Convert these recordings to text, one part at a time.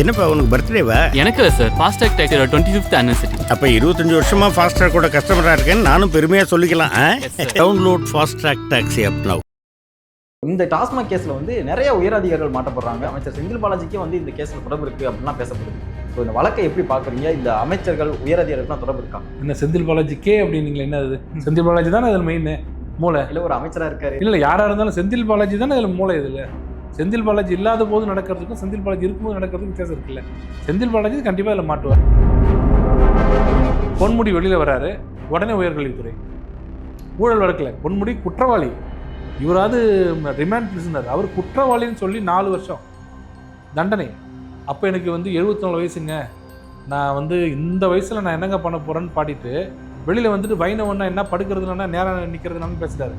என்னப்பா உனக்கு பர்த்டேவா எனக்கு இல்லை சார் ஃபாஸ்டாக் டேக்கரோட டுவெண்ட்டி ஃபிஃப்த் அனிவர்சரி அப்ப இருபத்தஞ்சு வருஷமா ஃபாஸ்ட்ராக் கூட கஸ்டமரா இருக்கேன்னு நானும் பெருமையா சொல்லிக்கலாம். Download Fastrack taxi app now இந்த டாஸ்மாக் கேஸ்ல வந்து நிறைய உயர் அதிகாரிகள் மாட்டப்படுறாங்க அமைச்சர் செந்தில் பாலாஜிக்கே வந்து இந்த கேஸ்ல தொடர்பு இருக்கு அப்படின்லாம் பேசப்படுது. ஸோ இந்த வழக்கை எப்படி பாக்குறீங்க இந்த அமைச்சர்கள் உயர் அதிகாரிகள்லாம் தொடர்பு இருக்கா? என்ன செந்தில் பாலாஜி கே அப்படின்னீங்களா என்ன அது? செந்தில் பாலாஜி தானே அதில் மெயின் மூளை. இல்ல ஒரு அமைச்சரா இருக்காரு. இல்லை யாராக இருந்தாலும் செந்தில் பாலாஜி தானே அதில் மூளை இதில். செந்தில் பாலாஜி இல்லாத போது நடக்கிறதுக்கும் செந்தில் பாலாஜி இருக்கும்போது நடக்கிறதுக்கும் வித்தியாசம் இருக்குல்ல. செந்தில் பாலாஜி கண்டிப்பாக அதில் மாட்டுவார். பொன்முடி வெளியில் வராரு உடனே உயர்கல்வித்துறை. ஊழல் வழக்கில் பொன்முடி குற்றவாளி. இவராவது ரிமாண்ட் பிரிசனர் அவர் குற்றவாளின்னு சொல்லி நாலு வருஷம் தண்டனை. அப்போ எனக்கு வந்து 74 நாலு வயசுங்க. நான் வந்து இந்த வயசில் நான் என்னங்க பண்ண போகிறேன்னு பாடிட்டு வெளியில் வந்துட்டு வைணவன்னா என்ன படுக்கிறதுனா நேரம் நிற்கிறதுனாலும் பேசுகிறாரு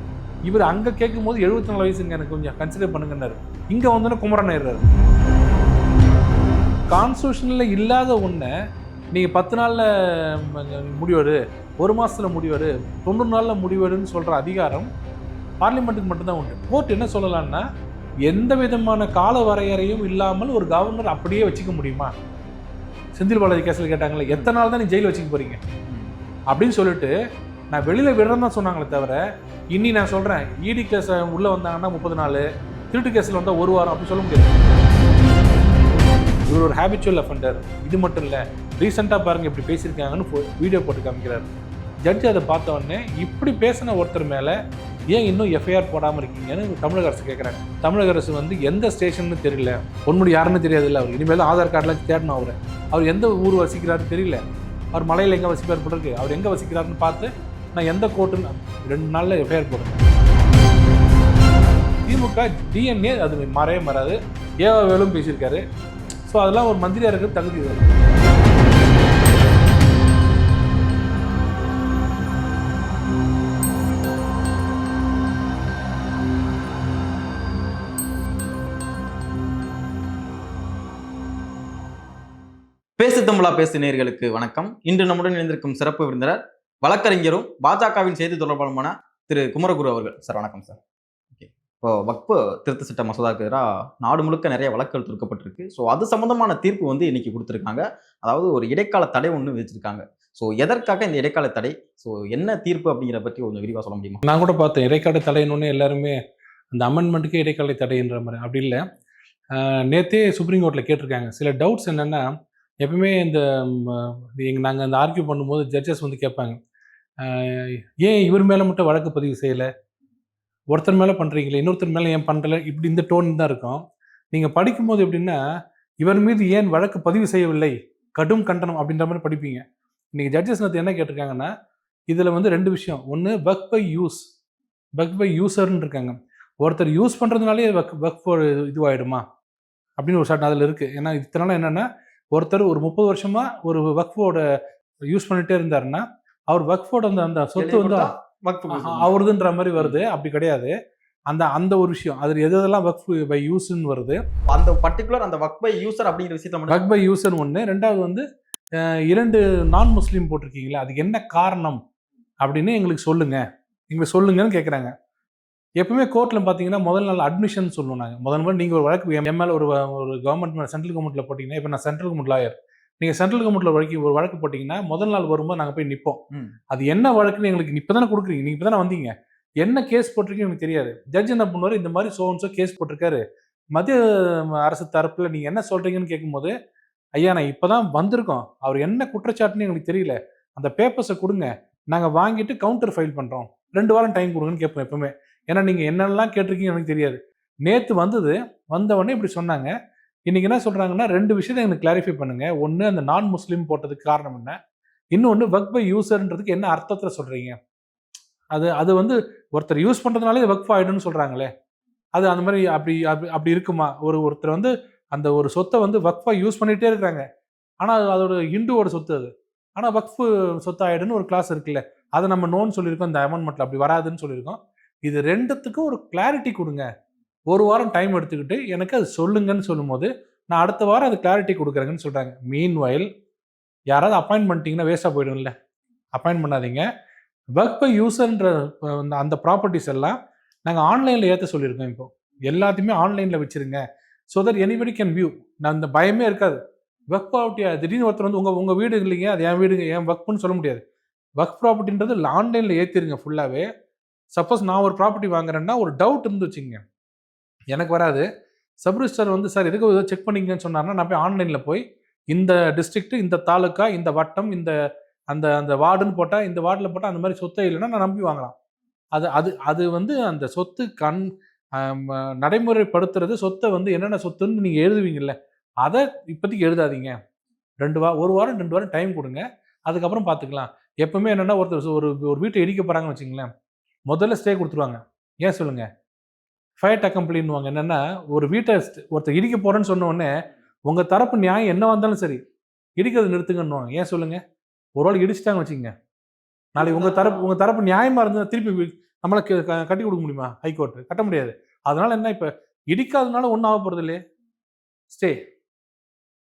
இவர் அங்கே கேட்கும்போது 74 நாலு வயசுங்க எனக்கு கொஞ்சம் கன்சிடர் பண்ணுங்கன்னாரு. இங்கே வந்தோன்னே குமரன் ஆயிடுறாரு. கான்ஸ்டியூஷனில் இல்லாத ஒன்றை நீங்கள் பத்து நாளில் முடிவாரு ஒரு மாதத்தில் முடிவாரு தொண்ணூறு நாளில் முடிவாருன்னு சொல்கிற அதிகாரம் பார்லிமெண்ட்டுக்கு மட்டும்தான் உண்டு. கோர்ட் என்ன சொல்லலான்னா எந்த விதமான கால வரையறையும் இல்லாமல் ஒரு கவர்னர் அப்படியே வச்சுக்க முடியுமா? செந்தில் பாலாஜி கேஸில் கேட்டாங்களே எத்தனை நாள் தான் நீ ஜெயிலில் வச்சுக்க போகிறீங்க அப்படின்னு சொல்லிட்டு நான் வெளியில் விடுறேன்னு தான் சொன்னாங்களே தவிர இனி நான் சொல்கிறேன் இடி கேஸ் உள்ளே வந்தாங்கன்னா முப்பது நாள் திருட்டு கேஸில் வந்தால் ஒரு வாரம் அப்படி சொல்ல முடியாது. இவர் ஒரு ஹேபிச்சுவல் அஃபெண்டர் இது மட்டும் இல்லை ரீசெண்டாக பாருங்கள் இப்படி பேசியிருக்காங்கன்னு வீடியோ போட்டு காமிக்கிறார். ஜட்ஜ் அதை பார்த்த உடனே இப்படி பேசின ஒருத்தர் மேலே ஏன் இன்னும் எஃப்ஐஆர் போடாமல் இருக்கீங்கன்னு தமிழக அரசு கேட்குறாங்க தமிழக அரசு வந்து எந்த ஸ்டேஷன்னு தெரியல. பொன்முடி யாருன்னு தெரியாதுல்ல அவர் இனிமேல் ஆதார் கார்டெலாம் தேடணும் அவர். அவர் எந்த ஊர் வசிக்கிறாருன்னு தெரியல. அவர் மலையில் எங்கே வசிப்பார் போட்டிருக்கு அவர் எங்கே வசிக்கிறாருன்னு பார்த்து நான் எந்த கோர்ட்டுன்னு ரெண்டு நாளில் எஃப்ஐஆர் போடுறேன் திமுக டிஎன்ஏ அது மறைய மாறாது. ஏவா வேலும் பேசியிருக்காரு. ஸோ அதெல்லாம் ஒரு மந்திரியாக இருக்கிறது தகுதி இல்லை பேசு தமிழா பேசு நேர்களுக்கு வணக்கம். இன்று நம்முடன் இணைந்திருக்கும் சிறப்பு விருந்தினர் வழக்கறிஞரும் பாஜகவின் செய்தி தொடர்பாளருமான திரு குமரகுரு அவர்கள். சார் வணக்கம் சார். ஓகே இப்போ வக்பு திருத்த சட்ட மசோதாவுக்கு எதிராக நாடு முழுக்க நிறைய வழக்குகள் தொடுக்கப்பட்டிருக்கு. ஸோ அது சம்பந்தமான தீர்ப்பு வந்து இன்னைக்கு கொடுத்துருக்காங்க. அதாவது ஒரு இடைக்கால தடை ஒன்று விதிச்சிருக்காங்க. ஸோ எதற்காக இந்த இடைக்கால தடை? ஸோ என்ன தீர்ப்பு அப்படிங்கிற பற்றி கொஞ்சம் விரிவாக சொல்ல முடியுமா? நான் கூட பார்த்தேன். இடைக்கால தடைன்னு எல்லாருமே அந்த அமெண்ட்மெண்ட்டுக்கே இடைக்கால தடைன்ற மாதிரி. அப்படி இல்லை. நேற்றே சுப்ரீம் கோர்ட்டில் கேட்டிருக்காங்க. சில டவுட்ஸ் என்னென்னா எப்பவுமே இந்த எங்கள் நாங்கள் அந்த ஆர்கியூ பண்ணும்போது ஜட்ஜஸ் வந்து கேட்பாங்க. ஏன் இவர் மேலே மட்டும் வழக்கு பதிவு செய்யலை? ஒருத்தர் மேலே பண்ணுறீங்களே இன்னொருத்தர் மேலே ஏன் பண்ணுறல இப்படி இந்த டோன் தான் இருக்கும். நீங்கள் படிக்கும்போது எப்படின்னா இவர் மீது ஏன் வழக்கு பதிவு செய்யவில்லை? கடும் கண்டனம் அப்படின்ற மாதிரி படிப்பீங்க. இன்றைக்கி ஜட்ஜஸ் நேற்று என்ன கேட்டிருக்காங்கன்னா இதில் வந்து ரெண்டு விஷயம். ஒன்று buck by use buck by யூசர்னு இருக்காங்க. ஒருத்தர் யூஸ் பண்ணுறதுனாலே பக் பக் இதுவாகிடுமா அப்படின்னு ஒரு சட்டம் அதில் இருக்குது ஏன்னா இத்தனால என்னென்னா ஒருத்தர் ஒரு முப்பது வருஷமாக ஒரு வக்ஃபோட யூஸ் பண்ணிகிட்டே இருந்தாருன்னா அவர் வக்ஃபோட அந்த அந்த சொத்து வந்து அவருதுன்ற மாதிரி வருது. அப்படி கிடையாது. அந்த அந்த ஒரு விஷயம். அதில் எது எதெல்லாம் வக்ஃப் பை யூஸ்ன்னு வருது? அந்த பர்டிகுலர் அந்த வக் பை யூசர் அப்படிங்கிற விஷயத்தை மட்டும் பக் பை யூசர் ஒன்று ரெண்டாவது வந்து இரண்டு நான் முஸ்லீம் போட்டிருக்கீங்களா அதுக்கு என்ன காரணம் அப்படின்னு எங்களுக்கு சொல்லுங்க. எங்களுக்கு சொல்லுங்கன்னு கேட்குறாங்க எப்பவுமே கோர்ட்டில் பார்த்தீங்கன்னா முதல் நாள் அட்மிஷன் சொல்லுவோம் நாங்கள் முதல் முறை நீங்கள் ஒரு வழக்கு மேலே ஒரு ஒரு கவர்மெண்ட் சென்ட்ரல் கவர்மெண்ட்டில் போட்டிங்கன்னா இப்போ நான் சென்ட்ரல் கவர்மெண்ட் லாயர் நீங்கள் சென்ட்ரல் கவர்மெண்ட்டில் வழக்கு ஒரு வழக்கு போட்டிங்கன்னா முதல் நாள் வரும்போது நாங்கள் போய் நிற்போம். அது என்ன வழக்குன்னு எங்களுக்கு இப்போ தானே கொடுக்குறீங்க. நீங்கள் இப்போ தானே வந்தீங்க. என்ன கேஸ் போட்டிருக்கீங்க எனக்கு தெரியாது. ஜட்ஜ் என்ன பண்ணுவார்? இந்த மாதிரி சோன்ஸோ கேஸ் போட்டிருக்காரு. மத்திய அரசு தரப்பில் நீங்கள் என்ன சொல்கிறீங்கன்னு கேட்கும்போது ஐயா நான் இப்போ தான் வந்திருக்கோம். அவர் என்ன குற்றச்சாட்டுன்னு எங்களுக்கு தெரியல. அந்த பேப்பர்ஸை கொடுங்க. நாங்கள் வாங்கிட்டு கவுண்டர் ஃபைல் பண்ணுறோம் ரெண்டு வாரம் டைம் கொடுங்கன்னு கேட்போம் எப்பவுமே. ஏன்னா நீங்கள் என்னெல்லாம் கேட்டிருக்கீங்க எனக்கு தெரியாது. நேற்று வந்தது வந்த உடனே இப்படி சொன்னாங்க. இன்றைக்கி என்ன சொல்கிறாங்கன்னா ரெண்டு விஷயத்தை எனக்கு கிளாரிஃபை பண்ணுங்கள் ஒன்று அந்த நான் முஸ்லீம் போட்டதுக்கு காரணம் என்ன? இன்னொன்று ஒர்க் பை யூசர்ன்றதுக்கு என்ன அர்த்தத்தில் சொல்கிறீங்க அது அது வந்து ஒருத்தர் யூஸ் பண்ணுறதுனாலே ஒர்க் ஆகிடும்னு சொல்கிறாங்களே அது அந்த மாதிரி அப்படி அப்படி அப்படி இருக்குமா? ஒரு ஒருத்தர் வந்து அந்த ஒரு சொத்தை வந்து வக்ஃபாக யூஸ் பண்ணிகிட்டே இருக்காங்க ஆனால் அது அதோட இந்துவோட சொத்து அது. ஆனால் வக்ஃபு சொத்து ஆகிடுன்னு ஒரு கிளாஸ் இருக்குல்ல அதை நம்ம நோன்னு சொல்லியிருக்கோம். இந்த அமெண்ட்மெண்ட்டில் அப்படி வராதுன்னு சொல்லியிருக்கோம். இது ரெண்டுத்துக்கும் ஒரு கிளாரிட்டி கொடுங்க. ஒரு வாரம் டைம் எடுத்துக்கிட்டு எனக்கு அது சொல்லுங்கன்னு சொல்லும்போது நான் அடுத்த வாரம் அது கிளாரிட்டி கொடுக்குறேங்கன்னு சொல்கிறாங்க மீன் வயல் யாராவது அப்பாயின்ட் பண்ணிட்டீங்கன்னா வேஸ்ட்டாக போயிடும்ல. அப்பாயின்ட் பண்ணாதீங்க. ஒர்க் பை யூஸர்ன்ற அந்த ப்ராப்பர்ட்டிஸ் எல்லாம் நாங்கள் ஆன்லைனில் ஏற்ற சொல்லியிருக்கோம் இப்போ. எல்லாத்தையுமே ஆன்லைனில் வச்சுருங்க. So that anybody can view நான் இந்த பயமே இருக்காது. ஒர்க் ப்ராப்பர்ட்டி திடீர்னு ஒருத்தர் வந்து உங்கள் உங்கள் வீடு இல்லைங்க அது என் வீடுங்க என் ஒர்க்னு சொல்ல முடியாது. ஒர்க் ப்ராப்பர்ட்டின்றது ஆன்லைனில் ஏற்றிருங்க ஃபுல்லாகவே சப்போஸ் நான் ஒரு ப்ராப்பர்ட்டி வாங்குறேன்னா ஒரு டவுட் இருந்து வச்சுங்க எனக்கு வராது. சப்ரிஸ்டர் வந்து சார் எதுக்கு ஏதோ செக் பண்ணிங்கன்னு சொன்னார்னா நான் போய் ஆன்லைனில் போய் இந்த டிஸ்ட்ரிக்ட் இந்த தாலுக்கா இந்த வட்டம் இந்த அந்த அந்த வார்டுன்னு போட்டால் இந்த வார்டில் போட்டால் அந்த மாதிரி சொத்தை இல்லைன்னா நான் நம்பி வாங்கலாம். அது அது அது வந்து அந்த சொத்து கண் நடைமுறைப்படுத்துறது சொத்தை வந்து என்னென்ன சொத்துன்னு நீங்கள் எழுதுவீங்கல்ல அதை இப்போதைக்கு எழுதாதீங்க. ரெண்டு வா ஒரு வாரம் ரெண்டு வாரம் டைம் கொடுங்க. அதுக்கப்புறம் பார்த்துக்கலாம். எப்பவுமே என்னென்னா ஒருத்தர் ஒரு ஒரு வீட்டை இடிக்க போகிறாங்கன்னு வச்சுங்களேன் முதல்ல ஸ்டே கொடுத்துருவாங்க. ஏன் சொல்லுங்கள் ஃபயர் அக்கம்பளின்னுவாங்க என்னென்னா ஒரு வீட்டை ஒருத்தர் இடிக்க போகிறேன்னு சொன்ன உங்கள் தரப்பு நியாயம் என்ன வந்தாலும் சரி இடிக்கிறது நிறுத்துங்கன்னுவாங்க. ஏன் சொல்லுங்கள் ஒரு ஆள் இடிச்சிட்டாங்க வச்சுக்கோங்க. நாளைக்கு உங்கள் தரப்பு உங்கள் தரப்பு நியாயமாக இருந்தால் திருப்பி நம்மளை க- கட்டி கொடுக்க முடியுமா? ஹைகோர்ட்டு கட்ட முடியாது. அதனால் என்ன இப்போ இடிக்காதனால ஒன்றும் ஆக போகிறது இல்லையே? ஸ்டே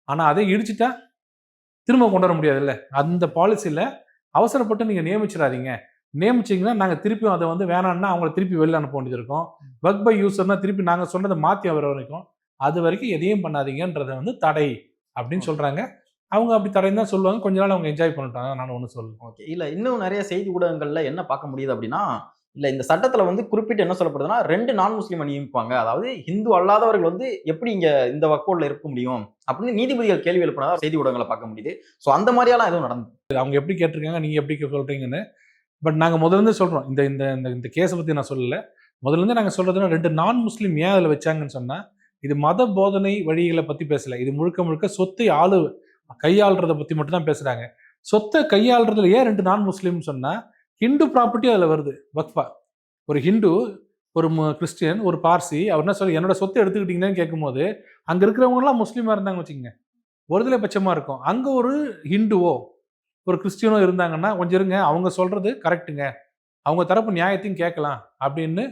ஆனால் அதை இடிச்சிட்டா திரும்ப கொண்டு வர முடியாதுல்ல? அந்த பாலிசியில் அவசரப்பட்டு நீங்கள் நியமிச்சிடாதீங்க. நியமிச்சிங்கன்னா நாங்கள் திருப்பியும் அதை வந்து வேணாம்னா அவங்கள திருப்பி வெளில அனுப்ப வேண்டியது இருக்கும். ஒர்க் பை யூசர்னா திருப்பி நாங்கள் சொன்னதை மாற்றி வர வரைக்கும். அது வரைக்கும் எதையும் பண்ணாதீங்கன்றதை வந்து தடை அப்படின்னு சொல்கிறாங்க அவங்க அப்படி தடைன்னு தான் சொல்லுவாங்க. கொஞ்ச நாள் அவங்க என்ஜாய் பண்ணிட்டாங்க நான் ஒன்றும் சொல்ல ஓகே. இல்ல இன்னும் நிறைய செய்தி ஊடகங்கள்ல என்ன பார்க்க முடியுது அப்படின்னா இல்ல இந்த சட்டத்துல வந்து குறிப்பிட்டு என்ன சொல்லப்படுதுன்னா ரெண்டு நான் முஸ்லீமை நியமிப்பாங்க அதாவது இந்து அல்லாதவர்கள் வந்து எப்படி இங்க இந்த வக்கோல்ல இருக்க முடியும் அப்படின்னு நீதிபதிகள் கேள்வி எழுப்பினதா செய்தி ஊடகங்களை பார்க்க முடியுது. சோ அந்த மாதிரியெல்லாம் எதுவும் நடந்து அவங்க எப்படி கேட்டிருக்காங்க? நீங்கள் எப்படி சொல்கிறீங்கன்னு பட் நாங்கள் முதல்ல இருந்து சொல்கிறோம் இந்த இந்த இந்த இந்த கேஸை பற்றி நான் சொல்லலை. முதல்ல நாங்கள் சொல்கிறதுனா ரெண்டு நான் முஸ்லீம் ஏன் அதில் வச்சாங்கன்னு சொன்னால் இது மத போதனை வழிகளை பற்றி பேசலை. இது முழுக்க முழுக்க சொத்தை ஆளு கையாளுறதை பற்றி மட்டும் தான் பேசுகிறாங்க சொத்தை கையாளுறதுல ஏன் ரெண்டு நான் முஸ்லீம்னு சொன்னால் ஹிந்து ப்ராப்பர்ட்டி அதில் வருது வக்ஃபா. ஒரு ஹிந்து ஒரு கிறிஸ்டியன் ஒரு பார்சி அவர் என்ன சொல்லி என்னோட சொத்தை எடுத்துக்கிட்டீங்கன்னு கேட்கும்போது அங்கே இருக்கிறவங்கலாம் முஸ்லீமாக இருந்தாங்க வச்சுக்கோங்க. ஒருதலை பட்சமாக இருக்கும். அங்கே ஒரு ஹிந்துவோ ஒரு கிறிஸ்டியனும் இருந்தாங்கன்னா கொஞ்சம் இருங்க அவங்க சொல்கிறது கரெக்டுங்க அவங்க தரப்பு நியாயத்தையும் கேட்கலாம் அப்படின்னு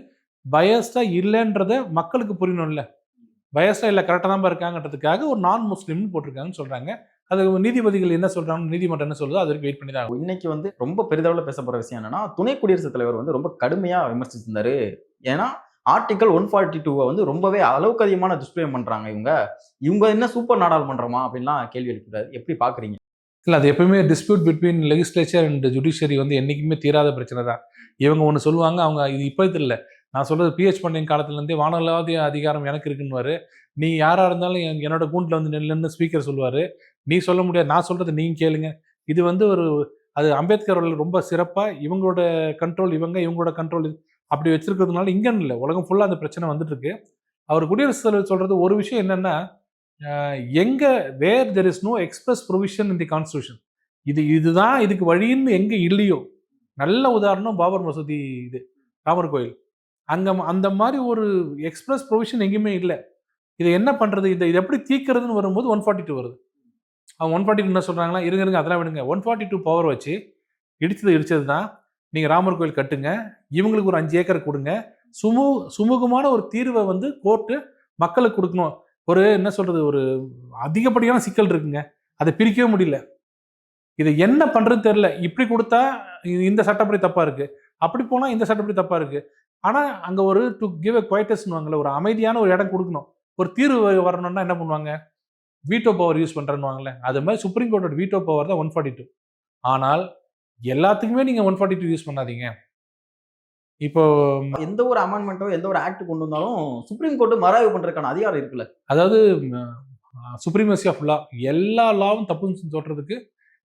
பயஸ்டா இல்லைன்றத மக்களுக்கு புரியணும்ல. பயஸ்டா இல்லை கரெக்டாக தான் இருக்காங்கன்றதுக்காக ஒரு நான் முஸ்லீம்னு போட்டிருக்காங்கன்னு சொல்றாங்க. அது நீதிபதிகள் என்ன சொல்றாங்க நீதிமன்றம் என்ன சொல்லுதோ அதற்கு வெயிட் பண்ணி தான் இன்னைக்கு வந்து ரொம்ப பெரிதளவில் பேசப்படுற விஷயம் என்னன்னா துணை குடியரசுத் தலைவர் வந்து ரொம்ப கடுமையா விமர்சிச்சிருந்தாரு. ஏன்னா ஆர்டிகல் ஒன் ஃபார்ட்டி டூவை வந்து ரொம்பவே அளவுக்கு அதிகமான துஷ்பிரயம் பண்றாங்க இவங்க. இவங்க என்ன சூப்பர் நாடாளுமன்றமா அப்படின்லாம் கேள்வி எழுப்புறாரு எப்படி பாக்குறீங்க? இல்லை அது எப்பவுமே dispute between legislature and judiciary வந்து என்றைக்குமே தீராத பிரச்சனை தான். இவங்க ஒன்று சொல்லுவாங்க அவங்க இது இப்போ இல்லை. நான் சொல்கிறது பிஹெச் பண்ணியின் காலத்துலேருந்தே வானலாவது அதிகாரம் எனக்கு இருக்குன்னுவார். நீ யாராக இருந்தாலும் என்- என்னோட கூண்டில் வந்து நெல்லுன்னு ஸ்பீக்கர் சொல்லுவார். நீ சொல்ல முடியாது நான் சொல்கிறது நீங்கள் கேளுங்க. இது வந்து ஒரு அது அம்பேத்கர் ரொம்ப சிறப்பாக இவங்களோட கண்ட்ரோல் இவங்க இவங்களோட கண்ட்ரோல் அப்படி வச்சிருக்கிறதுனால இங்கன்னு இல்லை உலகம் ஃபுல்லாக அந்த பிரச்சனை வந்துட்டு இருக்கு. அவர் குடியரசுத் தலைவர் சொல்கிறது ஒரு விஷயம் என்னென்னா எங்க where there is no express provision in the constitution இது இதுதான் இதுக்கு வழின்னு எங்க இல்லையோ? நல்ல உதாரணம் பாபர் மசூதி இது ராமர் கோயில். அங்கே அந்த மாதிரி ஒரு எக்ஸ்பிரஸ் ப்ரொவிஷன் எங்கேயுமே இல்லை. இதை என்ன பண்ணுறது இந்த இது எப்படி தீக்கிறதுன்னு வரும்போது ஒன் ஃபார்ட்டி டூ வருது. அவங்க ஒன் ஃபார்ட்டி என்ன சொல்கிறாங்களா இருங்க இருங்க அதெல்லாம் விடுங்க. ஒன் ஃபார்ட்டி டூ பவர் வச்சு இடிச்சது இடிச்சது தான். நீங்கள் ராமர் கோயில் கட்டுங்க. இவங்களுக்கு ஒரு அஞ்சு ஏக்கர் கொடுங்க. சுமு சுமூகமான ஒரு தீர்வை வந்து கோர்ட்டு மக்களுக்கு கொடுக்கணும். ஒரு என்ன சொல்றது ஒரு அதிகப்படியான சிக்கல் இருக்குங்க. அதை பிரிக்கவே முடியல. இதை என்ன பண்றது தெரியல. இப்படி கொடுத்தா இந்த சட்டப்படி தப்பா இருக்கு. அப்படி போனா இந்த சட்டப்படி தப்பா இருக்கு. ஆனா அங்க ஒரு டு கிவ் எ குவைட்டஸ்னுவாங்கல்ல ஒரு அமைதியான ஒரு இடம் கொடுக்கணும். ஒரு தீர்வு வரணும்னா என்ன பண்ணுவாங்க? வீட்டோ பவர் யூஸ் பண்றேன்னு அது மாதிரி சுப்ரீம் கோர்ட்டோட வீட்டோ பவர் தான் ஒன் ஃபார்ட்டி டூ ஆனால் எல்லாத்துக்குமே நீங்க ஒன் ஃபார்ட்டி டூ யூஸ் பண்ணாதீங்க. இப்போ எந்த ஒரு அமெண்ட்மெண்ட்டோ எந்த ஒரு ஆக்ட் கொண்டு வந்தாலும் சுப்ரீம் கோர்ட் மறாய்வு பண்றதுக்கான அதிகாரம் இருக்குல்ல? அதாவது சுப்ரீமசி ஆஃப் லா எல்லா லாவும் தப்புன்னு சொல்றதுக்கு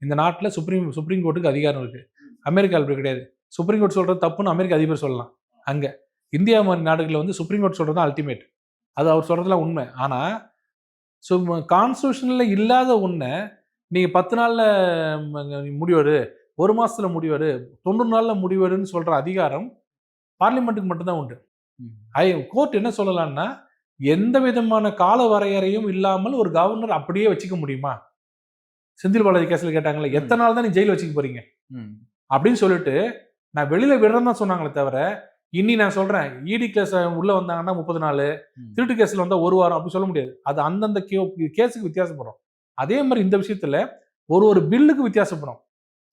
இந்த நாட்டில் சுப்ரீம் சுப்ரீம் கோர்ட்டுக்கு அதிகாரம் இருக்கு. அமெரிக்காவில் அப்படி கிடையாது. சுப்ரீம் கோர்ட் சொல்றது தப்புன்னு அமெரிக்க அதிபர் சொல்லலாம். அங்க. இந்தியா மாதிரி நாடுகளில் வந்து சுப்ரீம் கோர்ட் சொல்றது அல்டிமேட் அது அவர் சொல்றதுலாம் உண்மை. ஆனா ஸோ கான்ஸ்டியூஷனில் இல்லாத ஒன்றை நீங்க பத்து நாள்ல முடிவெடு ஒரு மாசத்துல முடிவெடு தொண்ணூறு நாள்ல முடிவெடுன்னு சொல்ற அதிகாரம் பார்லிமெண்ட்டுக்கு மட்டும்தான் உண்டு. ஐ கோர்ட் என்ன சொல்லலாம்னா எந்த விதமான கால வரையறையும் இல்லாமல் ஒரு கவர்னர் அப்படியே வச்சுக்க முடியுமா? செந்தில் பாலாஜி கேஸ்ல கேட்டாங்களே. எத்தனை நாள் தான் நீ ஜெயில் வச்சுக்க போறீங்க. அப்படின்னு சொல்லிட்டு நான் வெளியில விடுறேன்னு தான் சொன்னாங்களே தவிர இனி நான் சொல்றேன் இடி கேஸ் உள்ள வந்தாங்கன்னா முப்பது நாள். திருட்டு கேஸ்ல வந்தா ஒரு வாரம் அப்படி சொல்ல முடியாது. அது அந்தந்த கேஸுக்கு வித்தியாசப்படும். அதே மாதிரி இந்த விஷயத்துல ஒரு ஒரு பில்லுக்கு வித்தியாசப்படும்.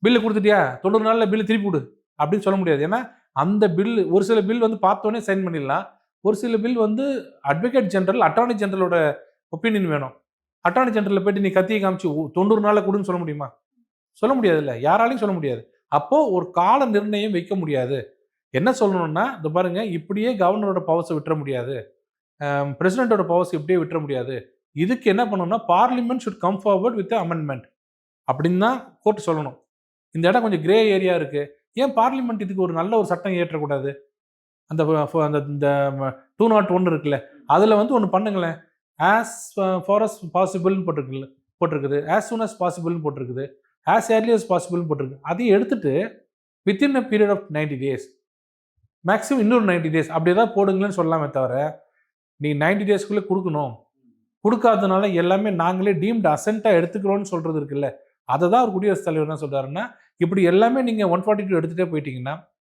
பில்லு கொடுத்துட்டியா? தொண்ணூறு நாள்ல பில்லு திருப்பி கொடு அப்படின்னு சொல்ல முடியாது. ஏன்னா அந்த பில் ஒரு சில பில் வந்து பார்த்தோன்னே சைன் பண்ணிடலாம். ஒரு சில பில் வந்து அட்வொகேட் ஜெனரல் அட்டார்னி ஜெனரலோட ஒப்பீனியன் வேணும். அட்டார்னி ஜெனரலில் போயிட்டு நீ கத்தியை காமிச்சு தொண்ணூறு நாளில் கொடுன்னு சொல்ல முடியுமா? சொல்ல முடியாதுல்ல. யாராலையும் சொல்ல முடியாது. அப்போது ஒரு கால நிர்ணயம் வைக்க முடியாது. என்ன சொல்லணும்னா இந்த பாருங்க இப்படியே கவர்னரோட பவர்ஸை விட்டுற முடியாது. பிரசிடென்ட்டோட பவர்ஸ் இப்படியே விட்டுற முடியாது. இதுக்கு என்ன பண்ணணும்னா parliament should come forward with amendment அப்படின்னு தான் கோர்ட் சொல்லணும். இந்த இடம் கொஞ்சம் கிரே ஏரியா இருக்குது ஏன் பார்லிமெண்ட் இதுக்கு ஒரு நல்ல ஒரு சட்டம் இயற்றக்கூடாது? அந்த அந்த இந்த டூ நாட் ஒன் இருக்குல்ல அதில் வந்து ஒன்று பண்ணுங்களேன். ஆஸ் ஃபார் அஸ் பாசிபிள்னு போட்டிருக்குல்ல போட்டிருக்குது. ஆஸ் சூன் அஸ் பாசிபிள்னு போட்டிருக்குது. ஆஸ் ஏர்லி அஸ் பாசிபிள்னு போட்டிருக்கு. அதையும் எடுத்துட்டு within a period of ninety days maximum இன்னொரு நைன்டி டேஸ் அப்படி ஏதாவது போடுங்களேன்னு சொல்லலாமே தவிர நீ நைன்டி டேஸ்க்குள்ளே கொடுக்கணும். கொடுக்காதனால எல்லாமே நாங்களே டீம்டு அசென்ட்டாக எடுத்துக்கிறோன்னு சொல்கிறது இருக்குல்ல அதை தான் ஒரு குடியரசுத் தலைவர் என்ன சொல்றாருன்னா இப்படி எல்லாமே நீங்கள் ஒன் ஃபார்ட்டி டூ எடுத்துகிட்டே போயிட்டீங்கன்னா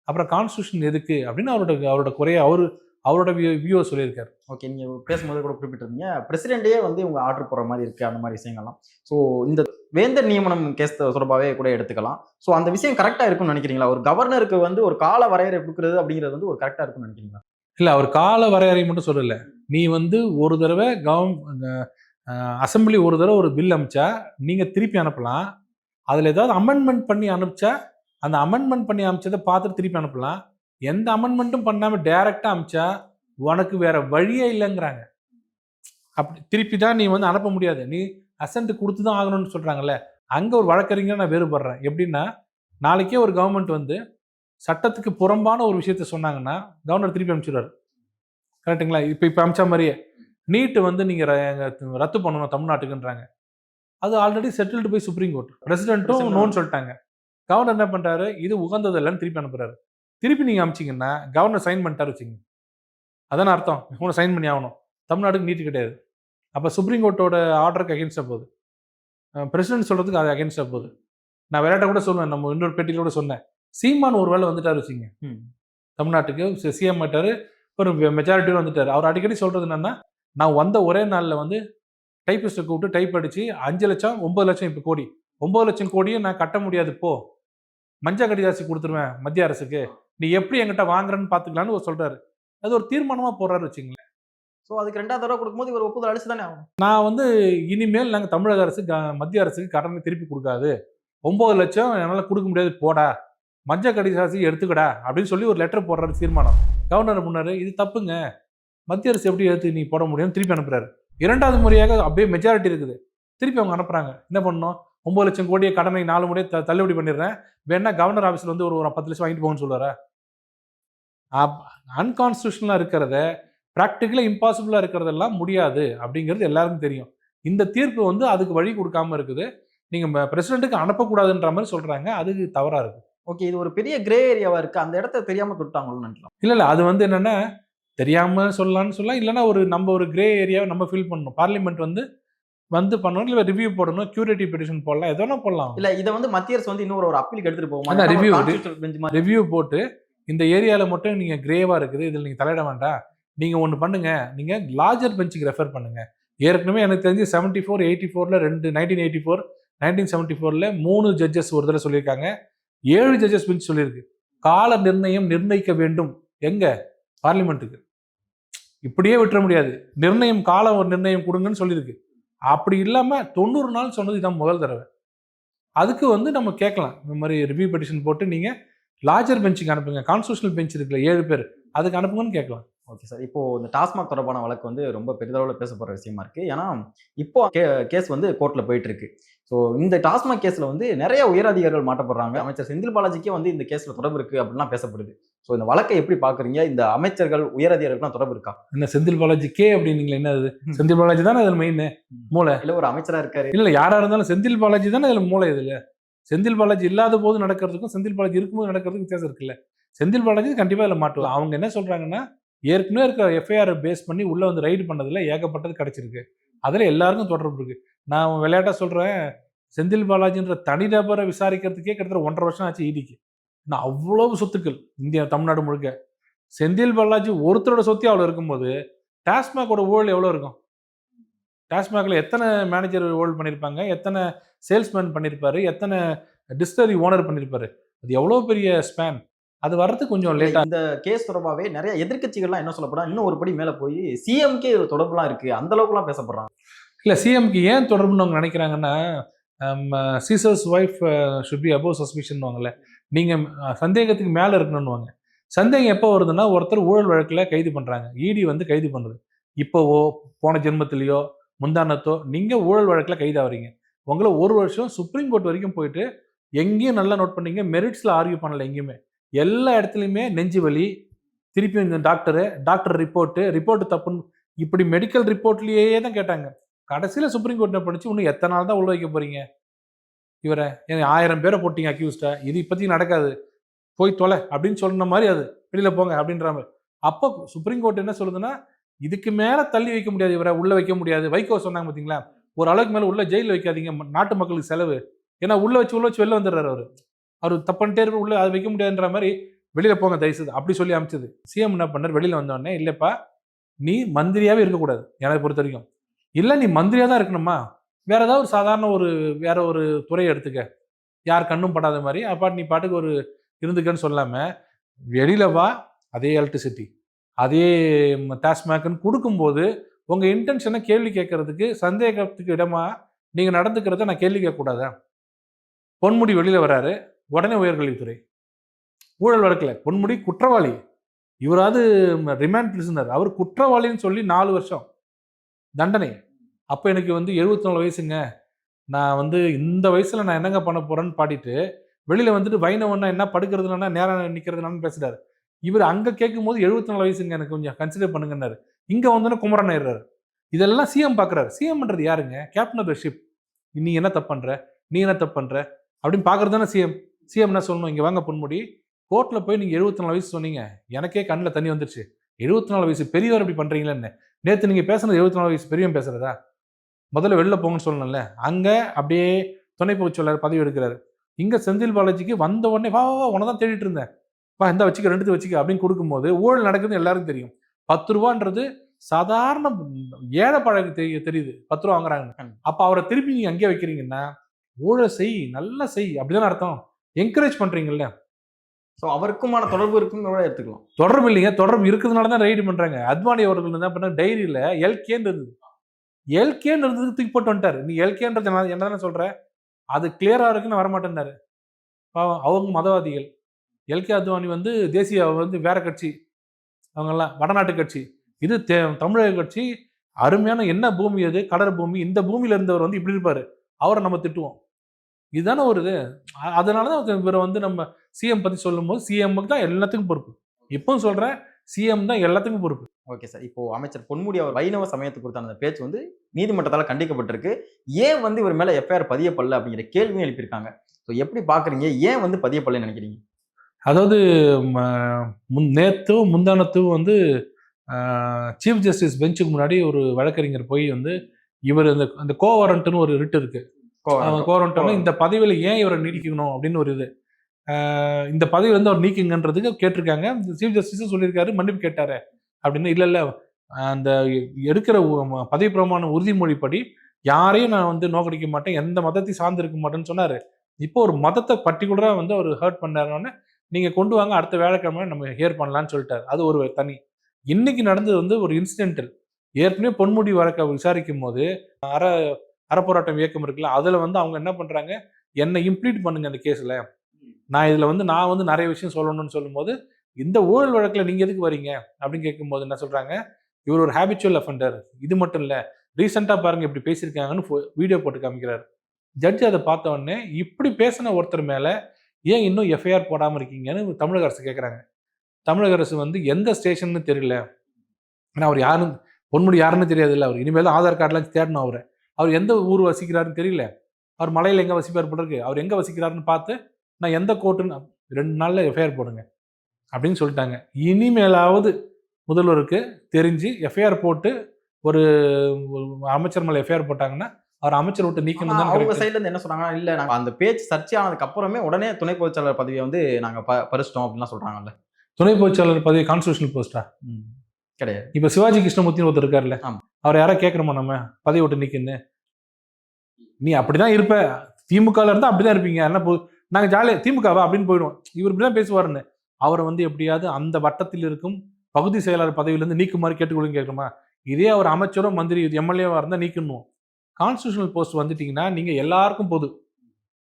அப்புறம் கான்ஸ்டியூஷன் எதுக்கு? அப்படின்னு அவரோட அவரோட குறைய அவர் அவரோட வியூ சொல்லியிருக்காரு. ஓகே நீங்க பேசும்போது கூட குறிப்பிட்டிருந்தீங்க. பிரசிடென்ட்டே வந்து இவங்க ஆர்டர் போடுற மாதிரி இருக்கு அந்த மாதிரி விஷயங்கள்லாம். ஸோ இந்த வேந்தர் நியமனம் கேஸ் தொடர்பாகவே கூட எடுத்துக்கலாம். ஸோ அந்த விஷயம் கரெக்டா இருக்கும்னு நினைக்கிறீங்களா? ஒரு கவர்னருக்கு வந்து ஒரு கால வரையறை கொடுக்குறது அப்படிங்கிறது வந்து ஒரு கரெக்டா இருக்கும்னு நினைக்கிறீங்களா? இல்லை அவர் கால வரையறை மட்டும் சொல்லலை. நீ வந்து ஒரு தடவை கவர்ம் அசம்பிளி ஒரு தடவை ஒரு பில் அமைச்சா நீங்கள் திருப்பி அனுப்பலாம். அதில் ஏதாவது அமெண்ட்மெண்ட் பண்ணி அனுப்பிச்சா அந்த அமெண்ட்மெண்ட் பண்ணி அமைச்சதை பார்த்துட்டு திருப்பி அனுப்பலாம். எந்த அமெண்ட்மெண்ட்டும் பண்ணாமல் டைரெக்டாக அமிச்சா உனக்கு வேற வழியே இல்லைங்கிறாங்க. அப்படி திருப்பி தான் நீ வந்து அனுப்ப முடியாது. நீ அசன்ட் கொடுத்து தான் ஆகணும்னு சொல்கிறாங்கல்ல அங்கே ஒரு வழக்கறிஞர் நான் வேறுபடுறேன். எப்படின்னா நாளைக்கே ஒரு கவர்மெண்ட் வந்து சட்டத்துக்கு புறம்பான ஒரு விஷயத்த சொன்னாங்கன்னா கவர்னர் திருப்பி அனுப்பிச்சிடுவார். கரெக்ட்டுங்களா இப்போ இப்போ அமிச்சா மாதிரியே. நீட்டு வந்து நீங்கள் ரத்து பண்ணணும் தமிழ்நாட்டுக்குன்றாங்க. அது ஆல்ரெடி செட்டில்டு போய் சுப்ரீம் கோர்ட் பிரசிடென்ட்டும் நோன்னு சொல்லிட்டாங்க. கவர்னர் என்ன பண்ணுறாரு இது உகந்தது இல்லைன்னு திருப்பி அனுப்புறாரு. திருப்பி நீங்கள் அமிச்சிங்கன்னா கவர்னர் சைன் பண்ணிட்டாரு வச்சுங்க அதான அர்த்தம். இவனை சைன் பண்ணி ஆகணும். தமிழ்நாட்டுக்கு நீட்டு கிடையாது. அப்போ சுப்ரீம் கோர்ட்டோட ஆர்டருக்கு அகேன்ஸ்டாக போகுது. பிரசிடென்ட் சொல்கிறதுக்கு அது அகேன்ஸ்டாக போகுது. நான் விளையாட்ட கூட சொல்லுவேன் நம்ம இன்னொரு பெட்டியில் கூட சொன்னேன். சீமான் ஒரு வேளை வந்துட்டாரு வச்சுங்க. தமிழ்நாட்டுக்கு சிஎம் ஆயிட்டாரு. ஒரு மெஜாரிட்டியும் வந்துட்டாரு. அவர் அடிக்கடி சொல்றது என்னன்னா நான் வந்த ஒரே நாளில் வந்து டைப்பிஸ்ட்டை கூப்பிட்டு டைப் அடிச்சு அஞ்சு லட்சம் ஒன்பது லட்சம் இப்போ கோடி. ஒன்பது லட்சம் கோடியை நான் கட்ட முடியாது போ. மஞ்சள் கடிதாசி கொடுத்துருவேன் மத்திய அரசுக்கு. நீ எப்படி என்கிட்ட வாங்குறேன்னு பார்த்துக்கலான்னு ஒரு சொல்றாரு. அது ஒரு தீர்மானமா போடுறாரு வச்சுங்களேன் ஸோ அதுக்கு ரெண்டாவது தடவை கொடுக்கும்போது இவர் ஒப்புதல் அடிச்சு தானே ஆகணும். நான் வந்து இனிமேல் நாங்கள் தமிழக அரசு க- மத்திய அரசுக்கு கடனை திருப்பி கொடுக்காது. ஒன்பது லட்சம் என்னால் கொடுக்க முடியாது போடா. மஞ்சள் கடிதாசி எடுத்துக்கடா அப்படின்னு சொல்லி ஒரு லெட்டர் போடுறாரு தீர்மானம். கவர்னர் முன்னாரு இது தப்புங்க. மத்திய அரசு எப்படி எடுத்து நீ போட முடியும்னு திருப்பி அனுப்புறாரு. இரண்டாவது முறையாக அப்படியே மெஜாரிட்டி இருக்குது. திருப்பி அவங்க அனுப்புறாங்க. என்ன பண்ணணும்? ஒன்பது லட்சம் கோடியை கடனை நாலு முறையை த- தள்ளுபடி பண்ணிடுறேன். வேணா கவர்னர் ஆஃபீஸில் வந்து ஒரு ஒரு பத்து லட்சம் வாங்கிட்டு போகணும்னு சொல்லுவாரா? அன்கான்ஸ்டியூஷனலாக இருக்கிறத ப்ராக்டிக்கலாக இம்பாசிபிளாக இருக்கிறதெல்லாம் முடியாது அப்படிங்கிறது எல்லாருக்கும் தெரியும். இந்த தீர்ப்பு வந்து அதுக்கு வழி கொடுக்காம இருக்குது. நீங்கள் பிரசிடென்ட்டுக்கு அனுப்பக்கூடாதுன்ற மாதிரி சொல்கிறாங்க அது தவறாக இருக்குது ஓகே இது ஒரு பெரிய கிரே ஏரியாவா இருக்கு. அந்த இடத்த தெரியாம தொட்டாங்களோன்னு நினைக்கலாம். இல்லை இல்லை. அது வந்து என்னென்னா தெரியாமல் சொல்லலாம்னு சொல்லலாம். இல்லைன்னா ஒரு நம்ம ஒரு கிரே ஏரியாவை நம்ம ஃபில் பண்ணணும். பார்லிமெண்ட் வந்து வந்து பண்ணணும். இல்லை ரிவ்யூ போடணும். கியூரேட்டிவ் பெட்டிஷன் போடலாம். எதோ போடலாம். இல்ல இதை வந்து மத்திய அரசு வந்து இன்னொரு ஒரு அப்பீலுக்கு review. பெஞ்ச் மாதிரி. ரிவ்யூ போட்டு இந்த ஏரியாவில் மட்டும் நீங்கள் கிரேவாக இருக்குது. இதில் நீங்கள் தலையிட வேண்டாம். நீங்கள் ஒன்று பண்ணுங்க. நீங்கள் லார்ஜர் பெஞ்சுக்கு ரெஃபர் பண்ணுங்க. ஏற்கனவே எனக்கு தெரிஞ்சு செவன்ட்டி ஃபோர் எயிட்டி ஃபோரில் ரெண்டு nineteen eighty four nineteen seventy ஃபோரில் மூணு ஜட்ஜஸ் ஒரு தடவை சொல்லியிருக்காங்க. ஏழு ஜட்ஜஸ் பெஞ்ச் சொல்லியிருக்கு. கால நிர்ணயம் நிர்ணயிக்க வேண்டும். எங்க? பார்லிமெண்ட்டுக்கு இப்படியே விட்டுற முடியாது. நிர்ணயம் காலம் ஒரு நிர்ணயம் கொடுங்கன்னு சொல்லியிருக்கு. அப்படி இல்லாமல் தொண்ணூறு நாள் சொன்னது இதான் முதல் தடவை. அதுக்கு வந்து நம்ம கேட்கலாம். இந்த மாதிரி ரிவ்யூ பெட்டிஷன் போட்டு நீங்கள் லார்ஜர் பெஞ்சுக்கு அனுப்புங்க. கான்ஸ்டியூஷனல் பெஞ்ச் இருக்குல்ல ஏழு பேர். அதுக்கு அனுப்புங்கன்னு கேட்கலாம். ஓகே சார் இப்போ இந்த டாஸ்மாக் தொடர்பான வழக்கு வந்து ரொம்ப பெரிதளவில் பேசப்படுற விஷயமா இருக்கு. ஏன்னா இப்போ கேஸ் வந்து கோர்ட்ல போயிட்டு இருக்கு ஸோ இந்த டாஸ்மாக் கேஸ்ல வந்து நிறைய உயரதிகாரிகள் மாட்டப்படுறாங்க அமைச்சர் செந்தில் பாலாஜிக்கே வந்து இந்த கேஸ்ல தொடர்பு இருக்கு அப்படின்லாம் பேசப்படுது. ஸோ இந்த வழக்கை எப்படி பாக்குறீங்க இந்த அமைச்சர்கள் உயரதிகாரிகளுக்குலாம் தொடர்பு இருக்கா? என்ன செந்தில் பாலாஜி கே அப்படின்னீங்களே? என்ன அது. செந்தில் பாலாஜி தானே அதில் மெயின் மூளை? இல்ல ஒரு அமைச்சரா இருக்காரு. இல்லை யாரா இருந்தாலும் செந்தில் பாலாஜி தானே அதில் மூளை இதில். செந்தில் பாலாஜி இல்லாத போது நடக்கிறதுக்கும் செந்தில் பாலாஜி இருக்கும்போது நடக்கிறதுக்கும் வித்தியாசம் இருக்குல்ல. செந்தில் பாலாஜி கண்டிப்பாக இதில் மாட்டுவோம் அவங்க என்ன சொல்றாங்கன்னா ஏற்கனவே இருக்கிற எஃப்ஐஆர் பேஸ் பண்ணி உள்ளே வந்து ரைடு பண்ணதில் ஏகப்பட்டது கிடச்சிருக்கு. அதில் எல்லாருக்கும் தொடர்பு இருக்கு. நான் விளையாட்டாக சொல்கிறேன் செந்தில் பாலாஜின்ற தனிநபரை விசாரிக்கிறதுக்கே கிட்டத்தட்ட ஒன்றரை வருஷம் ஆச்சு ஈடிக்கு நான் அவ்வளவு சொத்துக்கள் இந்தியா தமிழ்நாடு முழுக்க. செந்தில் பாலாஜி ஒருத்தரோட சொத்தே அவ்வளோ இருக்கும்போது டாஸ்மாகோட ஊழல் எவ்வளோ இருக்கும்? டாஸ்மாகில் எத்தனை மேனேஜர் ஹோல்ட் பண்ணியிருப்பாங்க எத்தனை சேல்ஸ்மேன் பண்ணியிருப்பாரு எத்தனை டிஸ்டரி ஓனர் பண்ணியிருப்பாரு அது எவ்வளோ பெரிய ஸ்பேன் அது வர்றதுக்கு கொஞ்சம் லேட்டா இந்த கேஸ் தொடர்பாகவே நிறைய எதிர்க்கட்சிகள்லாம் என்ன சொல்லப்படுறா இன்னும் ஒரு படி மேல போய் சிஎம்கே தொடர்புலாம் இருக்கு. அந்த அளவுக்குலாம் பேசப்படுறாங்க. இல்லை சிஎம்க்கு ஏன் தொடர்புன்னு அவங்க நினைக்கிறாங்கன்னா Caesar's wife should be above suspicion வாங்கல. நீங்கள் சந்தேகத்துக்கு மேலே இருக்கணும்னுவாங்க. சந்தேகம் எப்போ வருதுன்னா ஒருத்தர் ஊழல் வழக்கில் கைது பண்ணுறாங்க இடி வந்து கைது பண்ணுது இப்போவோ போன ஜென்மத்திலேயோ முந்தானத்தோ நீங்கள் ஊழல் வழக்கில் கைதாகிறீங்க உங்களை ஒரு வருஷம் சுப்ரீம் கோர்ட் வரைக்கும் போயிட்டு எங்கேயும் நல்லா நோட் பண்ணீங்க மெரிட்ஸில் ஆர்கியூ பண்ணல எங்கேயுமே. எல்லா இடத்துலையுமே நெஞ்சு வலி திருப்பி இந்த டாக்டரு டாக்டர் ரிப்போர்ட்டு ரிப்போர்ட் தப்புன்னு இப்படி மெடிக்கல் ரிப்போர்ட்லேயே தான் கேட்டாங்க. கடைசியில் சுப்ரீம் கோர்ட் என்ன பண்ணிச்சு இன்னும் எத்தனை நாள் தான் உள்ள வைக்க போறீங்க? இவரை எனக்கு ஆயிரம் பேரை போட்டிங்க அக்யூஸ்டா இது இப்போதைக்கு நடக்காது. போய் தொலை அப்படின்னு சொன்ன மாதிரி அது. வெளியில் போங்க அப்படின்ற மாதிரி. அப்போ சுப்ரீம் கோர்ட் என்ன சொல்லுதுன்னா இதுக்கு மேலே தள்ளி வைக்க முடியாது இவரை உள்ளே வைக்க முடியாது. வைகோ சொன்னாங்க பார்த்தீங்களா ஒரு அளவுக்கு மேலே உள்ள ஜெயிலில் வைக்காதீங்க நாட்டு மக்களுக்கு செலவு. ஏன்னா உள்ளே வச்சு உள்ள வச்சு வெளில வந்துடுறாரு அவர். அவர் தப்பன்ட்டே இருப்பார் உள்ள அது வைக்க முடியாதுன்ற மாதிரி வெளியில போங்க தயவுசெய்து. அப்படி சொல்லி அமைச்சது. சிஎம் என்ன பண்ணார்? வெளியில வந்தோடனே இல்லைப்பா நீ மந்திரியாவே இருக்கக்கூடாது எனக்கு பொறுத்த வரைக்கும் இல்லை நீ மந்திரியா தான் இருக்கணுமா? வேற ஏதாவது ஒரு சாதாரண ஒரு வேற ஒரு துறையை எடுத்துக்க. யார் கண்ணும் படாத மாதிரி அப்பாட் நீ பாட்டுக்கு ஒரு இருந்துக்கன்னு சொல்லாம வெளியில வா அதே எலக்ட்ரிசிட்டி அதே டாஸ்மேக்குன்னு கொடுக்கும்போது உங்க இன்டென்ஷனை கேள்வி கேட்கறதுக்கு சந்தேகத்துக்கு இடமா நீங்க நடந்துக்கிறத நான் கேள்வி கேட்கக்கூடாதா? பொன்முடி வெளியில வராரு. உடனே உயர்கல்வித்துறை ஊழல் வழக்கில் பொன்முடி குற்றவாளி. இவராவது ரிமாண்ட் பிரிசனர் அவர் குற்றவாளின்னு சொல்லி நாலு வருஷம் தண்டனை. அப்போ எனக்கு வந்து 74 நாலு வயசுங்க. நான் வந்து இந்த வயசில் நான் என்னங்க பண்ண போகிறேன்னு பாடிட்டு வெளியில் வந்துட்டு வைணவன்னா என்ன படுக்கிறதுனா நேரம் நிற்கிறதுனான்னு பேசுறாரு. இவர் அங்கே கேட்கும் போது 74 நாலு வயசுங்க எனக்கு கொஞ்சம் கன்சிடர் பண்ணுங்கன்னாரு. இங்கே வந்தோன்னே குமரன் ஆயிடுறாரு. இதெல்லாம் சிஎம் பார்க்குறாரு சிஎம்ன்றது யாருங்க? கேப்டன் ஆஃப் த ஷிப் நீ என்ன தப்பு பண்ணுற நீ என்ன தப்பு பண்ணுற அப்படின்னு பார்க்குறது தானே சிஎம். சிஎம் என்ன சொல்லணும்? இங்க வாங்க பொன்முடி. கோர்ட்ல போய் நீங்க 74 நாலு வயசு சொன்னீங்க. எனக்கே கண்ணில் தண்ணி வந்துருச்சு. 74 நாலு வயசு பெரியவர் இப்படி பண்றீங்களேன்னு. நேத்து நீங்க பேசுனது 74 நாலு வயசு பெரியவன் பேசுறதா? முதல்ல வெளில போங்கன்னு சொல்லணும்ல. அங்க அப்படியே துணை பொதுச்செயலாளர் பதவி எடுக்கிறாரு. இங்க செந்தில் பாலாஜிக்கு வந்த உடனே வா வா, உன தான் தேடிட்டு இருந்தேன். வா இந்த வச்சுக்க ரெண்டுத்து வச்சுக்க அப்படின்னு கொடுக்கும்போது ஊழல் நடக்குதுன்னு எல்லாருக்கும் தெரியும். பத்து ரூபான்றது சாதாரண ஏழை பழகு தெரிய தெரியுது. பத்து ரூபா வாங்குறாங்க அப்ப அவரை திருப்பி நீங்க அங்கேயே வைக்கிறீங்கன்னா ஊழல் செய் நல்லா செய் அப்படிதானே அர்த்தம்? என்கரேஜ் பண்றீங்கல்ல? ஸோ அவருக்குமான தொடர்பு இருக்குன்னு கூட எடுத்துக்கலாம். தொடர்பு இல்லைங்க. தொடர்பு இருக்கிறதுனால தான் ரைடு பண்றாங்க. அத்வானி அவர்கள் என்ன பண்ண டைரியில எல்கேன்னு இருந்தது. எல்கேன்னு இருந்ததுக்கு தூக்கி போட்டு வந்துட்டாரு. நீ எல்கேன்றது என்ன தானே சொல்ற? அது கிளியரா இருக்குன்னு வரமாட்டேன்னாரு பாவம் அவங்க மதவாதிகள். எல்கே அத்வானி வந்து தேசிய வந்து வேற கட்சி. அவங்கெல்லாம் வடநாட்டு கட்சி. இது தே தமிழக கட்சி. அருமையான என்ன பூமி அது கடல் பூமி. இந்த பூமியில இருந்தவர் வந்து இப்படி இருப்பாரு. அவரை நம்ம திட்டுவோம். இதுதானே ஒரு இது? அதனால தான் இவரை வந்து நம்ம சிஎம் பத்தி சொல்லும்போது சிஎம்முக்கு தான் எல்லாத்துக்கும் பொறுப்பு. இப்பவும் சொல்றேன் சிஎம் தான் எல்லாத்துக்கும் பொறுப்பு. ஓகே சார் இப்போ அமைச்சர் பொன்முடி அவர் வைணவ சமயத்துக்கு கொடுத்த அந்த பேச்சு வந்து நீதிமன்றத்தால் கண்டிக்கப்பட்டிருக்கு. ஏன் வந்து இவர் மேல எஃப்ஐஆர் பதியப்படல அப்படிங்கிற கேள்வியும் எழுப்பியிருக்காங்க. ஸோ எப்படி பாக்குறீங்க? ஏன் வந்து பதியப்படலன்னு நினைக்கிறீங்க? அதாவது முன் நேத்து முந்தானத்து வந்து சீஃப் ஜஸ்டிஸ் பெஞ்சுக்கு முன்னாடி ஒரு வழக்கறிஞர் போய் வந்து இவர் அந்த அந்த கோவாரண்ட்னு ஒரு ரிட் இருக்கு. கோவாரண்ட்னா இந்த பதவியில ஏன் இவரை நீடிக்கணும் அப்படின்னு ஒரு இது. இந்த பதவி வந்து அவர் நீக்குங்கன்றதுக்கு கேட்டிருக்காங்க. சீஃப் ஜஸ்டிஸும் சொல்லியிருக்காரு மன்னிப்பு கேட்டாரு அப்படின்னு. இல்லை இல்லை. அந்த எடுக்கிற பதவி பிரமாண உறுதிமொழிப்படி யாரையும் நான் வந்து நோக்கடிக்க மாட்டேன் எந்த மதத்தை சார்ந்து இருக்க மாட்டேன்னு சொன்னாரு. இப்போ ஒரு மதத்தை பர்டிகுலராக வந்து அவர் ஹர்ட் பண்ணாருன்னு நீங்க கொண்டு வாங்க அடுத்த வேலைக்கிழமை நம்ம ஹியர் பண்ணலாம்னு சொல்லிட்டாரு. அது ஒரு தனி. இன்னைக்கு நடந்தது வந்து ஒரு இன்சிடென்டல் ஏற்கனவே பொன்முடி வழக்க விசாரிக்கும் போது அற அறப்போராட்டம் இயக்கம் இருக்குல்ல அதில் வந்து அவங்க என்ன பண்ணுறாங்க என்னை இம்ப்ளீட் பண்ணுங்க அந்த கேஸில் நான் இதில் வந்து நான் வந்து நிறைய விஷயம் சொல்லணும்னு சொல்லும்போது இந்த ஊழல் வழக்கில் நீங்கள் எதுக்கு வரீங்க அப்படின்னு கேட்கும்போது என்ன சொல்கிறாங்க இவர் ஒரு ஹேபிச்சுவல் அஃபண்டர் இது மட்டும் இல்லை ரீசெண்டாக பாருங்க இப்படி பேசியிருக்காங்கன்னு வீடியோ போட்டு காமிக்கிறார். ஜட்ஜ் அதை பார்த்த உடனே இப்படி பேசின ஒருத்தர் மேலே ஏன் இன்னும் எஃப்ஐஆர் போடாமல் இருக்கீங்கன்னு தமிழக அரசு கேட்குறாங்க தமிழக அரசு வந்து எந்த ஸ்டேஷன்னு தெரியல. ஏன்னா அவர் யாருன்னு பொன்முடி யாருன்னு தெரியாதுல்ல அவர். இனிமேல் தான் ஆதார் கார்டுலாம் தேடணும் அவரை. அவர் எந்த ஊர் வசிக்கிறாருன்னு தெரியல. அவர் மலையில் எங்கே வசிப்பார் போல இருக்கு. அவர் எங்கே வசிக்கிறாருன்னு பார்த்து நான் எந்த கோர்ட்டுன்னு ரெண்டு நாளில் எஃப்ஐஆர் போடுங்க. அப்படின்னு சொல்லிட்டாங்க. இனிமேலாவது முதல்வருக்கு தெரிஞ்சு எஃப்ஐஆர் போட்டு ஒரு அமைச்சர் மேலே எஃப்ஐஆர் போட்டாங்கன்னா அவர் அமைச்சர் விட்டு நீக்கணும் தான் அவங்க. சைடுல இருந்து என்ன சொன்னாங்கன்னா இல்ல நாங்க அந்த பேச்சு சர்ச்சை ஆனதுக்கு அப்புறமே உடனே துணை பொதுச்செயலாளர் பதவியை வந்து நாங்க ப- பறிச்சிட்டோம் அப்படின்லாம் சொல்றாங்கல்ல. துணை பொதுச்செயலாளர் பதவி கான்ஸ்டியூஷனல் போஸ்டா கிடையாது. இப்ப சிவாஜி கிருஷ்ணமூர்த்தின்னு ஒருத்தர் இருக்காருல்ல. அவர் யாரா கேட்குறோமா நம்ம? பதவி விட்டு நிற்கின்னு நீ அப்படிதான் இருப்ப. திமுகல இருந்தா அப்படிதான் இருப்பீங்க. என்ன போ நாங்க ஜாலியா திமுகவா அப்படின்னு போயிடுவோம். இவர் இப்படிதான் பேசுவாருன்னு. அவரை வந்து எப்படியாவது அந்த வட்டத்தில் இருக்கும் பகுதி செயலாளர் பதவியிலேருந்து நீக்குமாறு கேட்டுக்கொள்ளுங்க கேட்கணுமா இதே அவர் அமைச்சரோ மந்திரி எம்எல்ஏவாக இருந்தால் நீக்கணும் கான்ஸ்டியூஷனல் போஸ்ட் வந்துட்டீங்கன்னா நீங்கள் எல்லாருக்கும் பொது.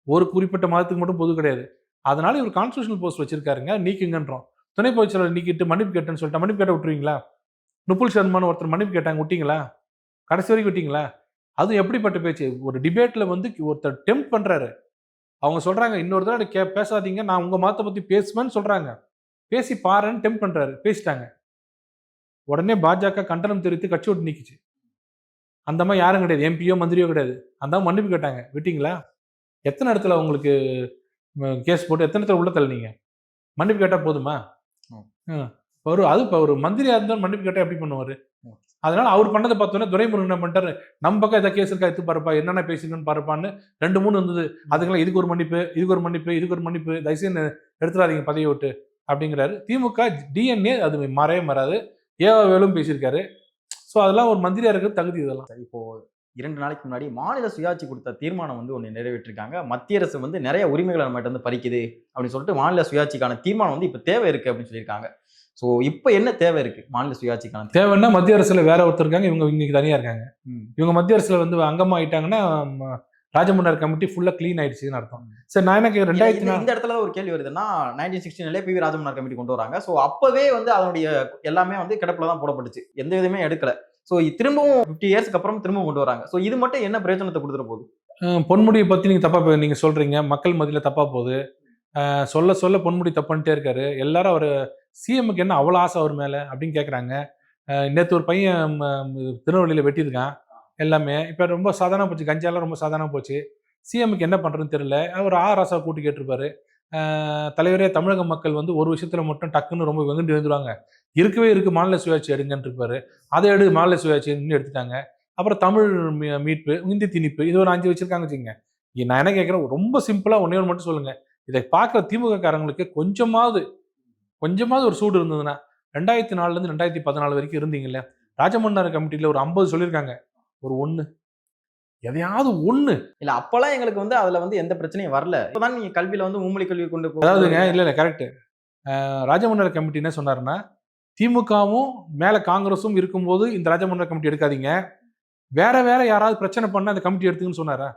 ஒரு குறிப்பிட்ட மதத்துக்கு மட்டும் பொது கிடையாது. அதனால இவர் கான்ஸ்டியூஷனல் போஸ்ட் வச்சிருக்காருங்க. நீக்குங்கன்றோம். துணை பொதுச்செயலாளர் நீக்கிட்டு மன்னிப்பு கேட்டேன்னு சொல்லிட்டு மன்னிப்பு கேட்ட விட்டுருவீங்களா? நுப்புல் சர்மான்னு ஒருத்தர் மன்னிப்பு கேட்டாங்க விட்டீங்களா? கடைசி வரைக்கும் விட்டீங்களா? அது எப்படிப்பட்ட பேச்சு? ஒரு டிபேட்ல வந்து ஒருத்தர் டெம்ப் பண்றாரு. அவங்க சொல்றாங்க இன்னொரு தடவை கே பேசாதீங்க நான் உங்க மதத்தை பத்தி பேசுவேன்னு சொல்றாங்க. பேசி பாருன்னு டெம்ப் பண்றாரு. பேசிட்டாங்க. உடனே பாஜக கண்டனம் தெரிவித்து கட்சி விட்டு நீக்கிச்சு. அந்த மாதிரி யாரும் கிடையாது. எம்பியோ மந்திரியோ கிடையாது. அந்த மன்னிப்பு கேட்டாங்க. விட்டீங்களா? எத்தனை இடத்துல உங்களுக்கு கேஸ் போட்டு எத்தனை இடத்துல உள்ள தள்ளினீங்க? மன்னிப்பு கேட்டா போதுமா? ஒரு அது இப்போ ஒரு மந்திரியா இருந்தாலும் மன்னிப்பு கேட்டா எப்படி பண்ணுவாரு. அதனால அவர் பண்ணதை பார்த்தோன்னே துரைமுருகன் என்ன பண்ணிட்டாரு? நம்ம பக்கம் எதாவது கேஸ் இருக்கா? எடுத்து பாருப்பா. என்னென்ன பேசிக்கணும்னு பாருப்பான்னு ரெண்டு மூணு இருந்தது. அதுக்கெல்லாம் இதுக்கு ஒரு மன்னிப்பு இதுக்கு ஒரு மன்னிப்பு இதுக்கு ஒரு மன்னிப்பு. தயவுசெய்து எடுத்துடாதீங்க பதவி விட்டு அப்படிங்கிறாரு. திமுக டிஎன்ஏ அது மறைய மாறாது. ஏவா வேலும் பேசியிருக்காரு. ஸோ அதெல்லாம் ஒரு மந்திரியா இருக்கிறது தகுதி இதெல்லாம். சரி, இப்போ இரண்டு நாளைக்கு முன்னாடி மாநில சுயாட்சி கொடுத்த தீர்மானம் வந்து ஒன்று நிறைவேற்றிருக்காங்க. மத்திய அரசு வந்து நிறைய உரிமைகளை நம்மகிட்ட வந்து பறிக்குது அப்படின்னு சொல்லிட்டு மாநில சுயாட்சிக்கான தீர்மானம் வந்து இப்போ தேவை இருக்கு அப்படின்னு சொல்லியிருக்காங்க. ஸோ இப்போ என்ன தேவை இருக்கு? மாநில சுயாட்சிக்கான தேவைன்னா மத்திய அரசுல வேற ஒருத்தர் இருக்காங்க இவங்க இன்னைக்கு தனியா இருக்காங்க. இவங்க மத்திய அரசுல வந்து அங்கமா ஆயிட்டாங்கன்னா ராஜமன்னார் கமிட்டி ஃபுல்லா க்ளீன் ஆயிடுச்சுன்னு அர்த்தம். சரி நான் என்ன கேக்குறேன், ரெண்டாயிரத்தி இந்த இடத்துல ஒரு கேள்வி வருதுன்னா நைன்டீன் சிக்ஸ்டீன்லேயே பி வி ராஜமன்னார் கமிட்டி கொண்டு வராங்க. ஸோ அப்பவே வந்து அதனுடைய எல்லாமே வந்து கிடப்பில் தான் போடப்பட்டுச்சு. எந்த விதமே எடுக்கல. ஸோ திரும்பவும் ஃபிஃப்டி இயர்ஸ்க்கு அப்புறம் திரும்பவும் கொண்டு வராங்க. ஸோ இது மட்டும் என்ன பிரயோஜனத்தை கொடுத்துட போகுது? பொன்முடியை பத்தி நீங்க தப்பா பே- நீங்க சொல்றீங்க. மக்கள் மத்தியில தப்பா போகுது. சொல்ல சொல்ல பொன்முடி தப்புன்ட்டே இருக்காரு. எல்லாரும் அவர் சிஎம்முக்கு என்ன அவ்வளோ ஆசை அவர் மேலே அப்படின்னு கேட்குறாங்க நேற்று ஒரு பையன் திருநெல்வேலியில் வெட்டியிருக்கான். எல்லாமே. இப்போ ரொம்ப சாதாரண போச்சு. கஞ்சாலாம் ரொம்ப சாதாரண போச்சு. சிஎம்முக்கு என்ன பண்ணுறதுன்னு தெரியல. அவர் ஆ ராசா கூட்டி கேட்டிருப்பாரு. தலைவரே தமிழக மக்கள் வந்து ஒரு விஷயத்தில் மட்டும் டக்குன்னு ரொம்ப வெகுண்டு எழுந்துருவாங்க. இருக்கவே இருக்குது மாநில சுயாட்சி எடுங்கன்னு இருப்பாரு அதை எடு மாநில சுயாட்சின்னு எடுத்துட்டாங்க. அப்புறம் தமிழ் மீ- மீட்பு இந்தி திணிப்பு இது ஒரு அஞ்சு வச்சிருக்காங்க வச்சுங்க நான் என்ன கேட்குறேன் ரொம்ப சிம்பிளாக ஒன்றே ஒன்று மட்டும் சொல்லுங்கள் இதை பார்க்குற திமுக காரங்களுக்கு கொஞ்சமாவது கொஞ்சமாவது ஒரு சூடு இருந்ததுன்னா ரெண்டாயிரத்தி நாலுல இருந்து ரெண்டாயிரத்தி பதினாலு வரைக்கும் இருந்தீங்கல்ல ராஜமன்னார் கமிட்டியில ஒரு ஐம்பது சொல்லியிருக்காங்க. ஒரு ஒண்ணு. எதையாவது ஒண்ணு. இல்ல அப்பெல்லாம் எங்களுக்கு வந்து அதுல வந்து எந்த பிரச்சனையும் வரல. இப்பதான் நீங்க கல்வியில வந்து மும்மொழி கல்வி கொண்டு அதாவதுங்க இல்ல இல்ல கரெக்ட் ராஜமன்னார் கமிட்டி என்ன சொன்னாருன்னா திமுகவும் மேல காங்கிரஸும் இருக்கும்போது இந்த ராஜமன்னார் கமிட்டி எடுக்காதீங்க. வேற வேற யாராவது பிரச்சனை பண்ண அந்த கமிட்டி எடுத்துங்கன்னு சொன்னாரா?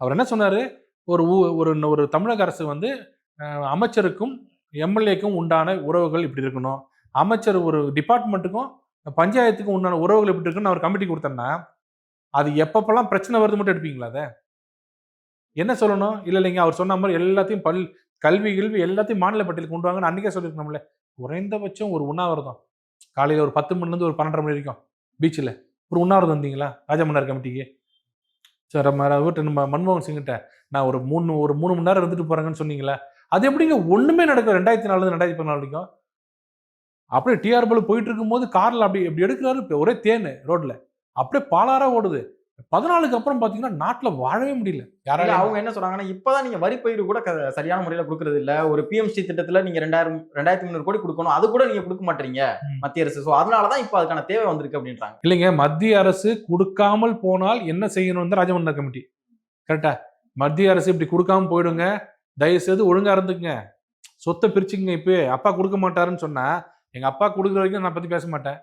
அவர் என்ன சொன்னாரு? ஒரு ஒரு ஒரு தமிழக அரசு வந்து அமைச்சருக்கும் எம்எல்ஏக்கும் உண்டான உறவுகள் இப்படி இருக்கணும். அமைச்சர் ஒரு டிபார்ட்மெண்ட்டுக்கும் பஞ்சாயத்துக்கும் உண்டான உறவுகள் எப்படி இருக்குன்னு அவர் கமிட்டி கொடுத்தேன்னா அது எப்பப்பெல்லாம் பிரச்சனை வருது மட்டும் எடுப்பீங்களா அதை? என்ன சொல்லணும்? இல்லை இல்லைங்க அவர் சொன்ன மாதிரி எல்லாத்தையும் பல் கல்வி கல்வி எல்லாத்தையும் மாநில பட்டியலுக்கு கொண்டு வாங்கன்னு அன்றைக்கே சொல்லியிருக்கோம்ல குறைந்தபட்சம் ஒரு உண்ணாவிரதம். காலையில் ஒரு பத்து மணிலேருந்து ஒரு பன்னெண்டரை மணி வரைக்கும் பீச்சில் ஒரு உண்ணாவிரதம் வந்தீங்களா ராஜமன்னார் கமிட்டிக்கு. சார் நம்ம வீட்டு நம்ம மன்மோகன் சிங்கிட்ட நான் ஒரு மூணு ஒரு மூணு மணி நேரம் இருந்துட்டு போகிறேங்கன்னு சொன்னீங்களா? அது எப்படிங்க? ஒண்ணுமே நடக்கும் ரெண்டாயிரத்தி நாலுல ரெண்டாயிரத்தி பதினாலு வரைக்கும். அப்படியே டிஆர் பாலு போயிட்டு இருக்கும்போது கார்ல அப்படி இப்படி எடுக்கிறாரு. இப்ப ஒரே தேனு ரோட்ல. அப்படியே பாலாரா ஓடுது. பதினாலுக்கு அப்புறம் பாத்தீங்கன்னா நாட்டுல வாழவே முடியல. யாராலும் அவங்க என்ன சொல்றாங்கன்னா இப்பதான் நீங்க வரி பயிர் கூட சரியான முறையில கொடுக்கறது இல்ல. ஒரு பிஎம்சி திட்டத்துல நீங்க ரெண்டாயிரம் ரெண்டாயிரத்தி முந்நூறு கோடி கொடுக்கணும். அது கூட நீங்க கொடுக்க மாட்டீங்க. மத்திய அரசு. சோ அதனாலதான் இப்ப அதுக்கான தேவை வந்திருக்கு அப்படின்றாங்க. இல்லைங்க மத்திய அரசு கொடுக்காமல் போனால் என்ன செய்யணும் தான் ராஜமன்னா கமிட்டி. கரெக்டா மத்திய அரசு இப்படி கொடுக்காம போயிடுங்க. தயவுசெய்து ஒழுங்காக இருந்துக்குங்க. சொத்தை பிரிச்சுங்க இப்போ அப்பா கொடுக்க மாட்டாருன்னு சொன்னால் எங்கள் அப்பா கொடுக்குற வரைக்கும் நான் பற்றி பேச மாட்டேன்.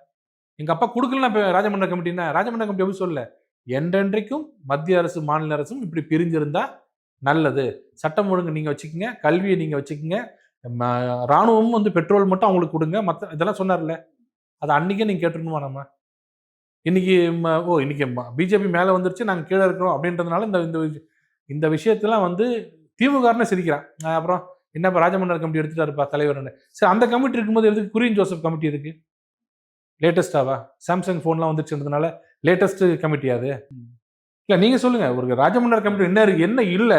எங்கள் அப்பா கொடுக்கலன்னா இப்போ ராஜமன்ற கமிட்டின்னா ராஜமன்ற கமிட்டி எப்படி சொல்லல? என்றென்றைக்கும் மத்திய அரசு மாநில அரசும் இப்படி பிரிஞ்சிருந்தா நல்லது. சட்டம் ஒழுங்கு நீங்கள் வச்சுக்கோங்க கல்வியை நீங்கள் வச்சுக்கோங்க. ம- ராணுவமும் வந்து பெட்ரோல் மட்டும் அவங்களுக்கு கொடுங்க. மற்ற இதெல்லாம் சொன்னார்ல. அதை அன்னைக்கே நீங்கள் கேட்டுருணுமா நம்ம? இன்னைக்கு ஓ இன்னைக்கு பிஜேபி மேலே வந்துருச்சு நாங்கள் கீழே இருக்கிறோம் அப்படின்றதுனால இந்த இந்த இந்த விஷயத்தெல்லாம் வந்து திமுகன்னு சிரிக்கிறான். அப்புறம் என்னப்பா ராஜமன்னர் கமிட்டி எடுத்துட்டாருப்பா தலைவர்னு சரி அந்த கமிட்டி இருக்கும்போது எதுக்கு குரியன் ஜோசப் கமிட்டி இருக்கு? லேட்டஸ்டாவா சாம்சங் ஃபோன்லாம் வந்துருச்சுன்றதுனால லேட்டஸ்ட் கமிட்டி அது? இல்ல நீங்க சொல்லுங்க. ஒரு ராஜமன்னர் கமிட்டி என்ன இருக்கு? என்ன இல்ல?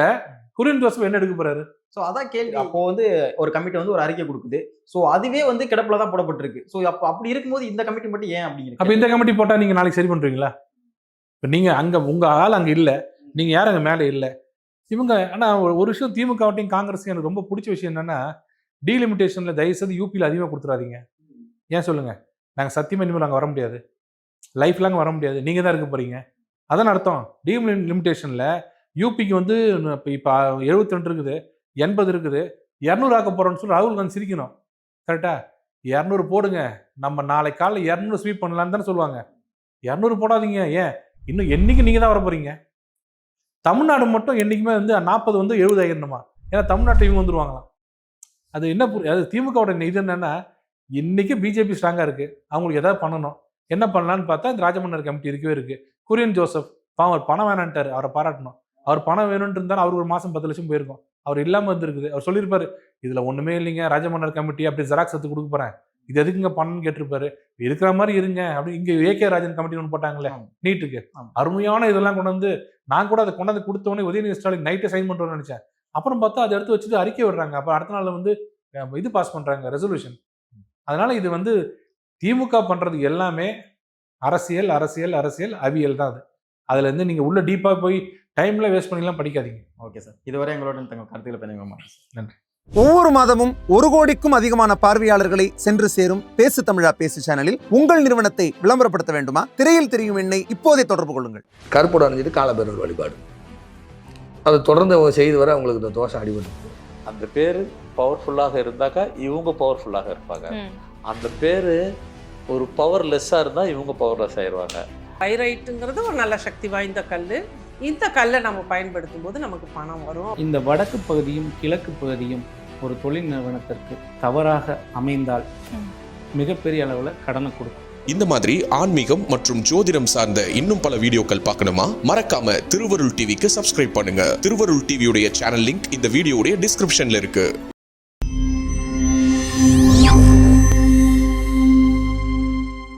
குரியன் ஜோசப் என்ன எடுக்க போறாரு? சோ அதான் கேள்வி. அப்போ வந்து ஒரு கமிட்டி வந்து ஒரு அறிக்கை கொடுக்குது. சோ அதுவே வந்து கிடப்புல தான் போடப்பட்டிருக்கு. சோ அப்ப அப்படி இருக்கும்போது இந்த கமிட்டி மட்டும் ஏன் அப்ப அப்படிங்கிறது இந்த கமிட்டி போட்டா நீங்க நாளைக்கு சரி பண்றீங்களா? இப்ப நீங்க அங்க உங்க ஆள் அங்க இல்ல. நீங்க யாரும் அங்க மேல இல்ல? இவங்க ஆனால் ஒரு விஷயம் திமுகவட்டையும் காங்கிரஸ் எனக்கு ரொம்ப பிடிச்ச விஷயம் என்னன்னா டீலிமிட்டேஷனில் தயவு செய்து யூபியில் அதிகமாக கொடுத்துறாதீங்க. ஏன் சொல்லுங்கள் நாங்கள் சத்தியமாக இனிமேல் நாங்கள் வர முடியாது. லைஃப் லாங் வர முடியாது. நீங்கள் தான் இருக்க போகிறீங்க அதான் அர்த்தம். டீம் லிமிட்டேஷனில் யூபிக்கு வந்து இப்போ இப்போ எழுபத்தி ரெண்டு இருக்குது எண்பது இருக்குது இரநூறு ஆக்க போகிறோன்னு சொல்லி ராகுல் காந்தி சிரிக்கணும். கரெக்டாக இரநூறு போடுங்க. நம்ம நாளை காலையில் இரநூறு ஸ்வீப் பண்ணலான்னு தானே சொல்லுவாங்க. இரநூறு போடாதீங்க. ஏன்? இன்னும் என்னைக்கு நீங்கள் தான் வர போகிறீங்க தமிழ்நாடு மட்டும் என்றைக்குமே வந்து நாற்பது வந்து எழுபது ஏன்னா தமிழ்நாட்டை இவங்க வந்துருவாங்களாம். அது என்ன அது திமுகவோட இது என்னன்னா இன்னைக்கு பிஜேபி ஸ்ட்ராங்காக இருக்குது அவங்களுக்கு ஏதாவது பண்ணணும். என்ன பண்ணலான்னு பார்த்தா இந்த ராஜமன்னர் கமிட்டி இருக்கவே இருக்குது குரியன் ஜோசப் பாவம் அவர் பணம் வேணான்ட்டார். அவரை பாராட்டணும். அவர் பணம் வேணும்னு இருந்தாலும் அவர் ஒரு மாதம் பத்து லட்சம் போயிருக்கும். அவர் இல்லாமல் வந்திருக்குது. அவர் சொல்லியிருப்பாரு இதில் ஒன்றுமே இல்லைங்க. ராஜமன்னர் கமிட்டி அப்படி ஜெராக்ஸ் எடுத்து கொடுக்க போகிறேன் இது எதுக்குங்க பண்ணணும்னு கேட்டிருப்பாரு? இருக்கிற மாதிரி இருங்க. அப்படி இங்க ஏகே ராஜன் கமிட்டி ஒன்று போட்டாங்களே. நீட்டுக்கு. அருமையான இதெல்லாம் கொண்டு வந்து நான் கூட அதை கொண்டாந்து கொடுத்த உடனே உதயநிதி ஸ்டாலின் நைட்டே சைன் பண்ணுறோம்னு நினைச்சேன். அப்புறம் பார்த்தா அதை எடுத்து வச்சுட்டு அறிக்கை விடுறாங்க. அப்புறம் அடுத்த நாள் வந்து இது பாஸ் பண்றாங்க ரெசல்யூஷன் அதனால இது வந்து திமுக பண்றது எல்லாமே அரசியல் அரசியல் அரசியல் அவியல் தான் அது. அதுல இருந்து நீங்க உள்ள டீப்பா போய் டைம்ல வேஸ்ட் பண்ணிலாம் படிக்காதீங்க. ஓகே சார் இதுவரை எங்களோட தங்கள் கருத்துக்களை பதிவு மாட்டேன் ஒவ்வொரு மாதமும் ஒரு கோடிக்கும் அதிகமான பார்வையாளர்களை சென்று சேரும் பேசு தமிழா பேசு சேனலில் உங்கள் நிறுவனத்தை விளம்பரப்படுத்த வேண்டுமா? திரையில் தெரியும் எண்ணை இப்போதே தொடர்பு கொள்ளுங்கள். கருப்போட அணிஞ்சிட்டு காலபேரர் வழிபாடு. அதை தொடர்ந்து அவங்க செய்து வர அவங்களுக்கு இந்த தோஷம் அடிபட்டு. அந்த பேர் பவர்ஃபுல்லாக இருந்தாக்கா இவங்க பவர்ஃபுல்லாக இருப்பாங்க. அந்த பேர் ஒரு பவர்லெஸ்ஸாக இருந்தால் இவங்க பவர்லெஸ் ஆயிடுவாங்க பைரைட்டுங்கிறது ஒரு நல்ல சக்தி வாய்ந்த கல் இந்த கல்லை நம்ம பயன்படுத்தும் போது நமக்கு பணம் வரும். இந்த வடக்கு பகுதியும் கிழக்கு பகுதியும் ஒரு தொழில் நிறுவனத்திற்கு தவறாக அமைந்தால் மிகப்பெரிய அளவில் கடனை கொடுக்கும். இந்த மாதிரி ஆன்மீகம் மற்றும் ஜோதிடம் சார்ந்த இன்னும் பல வீடியோக்கள் பார்க்கணுமா? மறக்காம திருவருள் டிவிக்கு சப்ஸ்கிரைப் பண்ணுங்க. திருவருள் டிவியுடைய சேனல் லிங்க் இந்த வீடியோடைய டிஸ்கிரிப்ஷன்ல இருக்கு.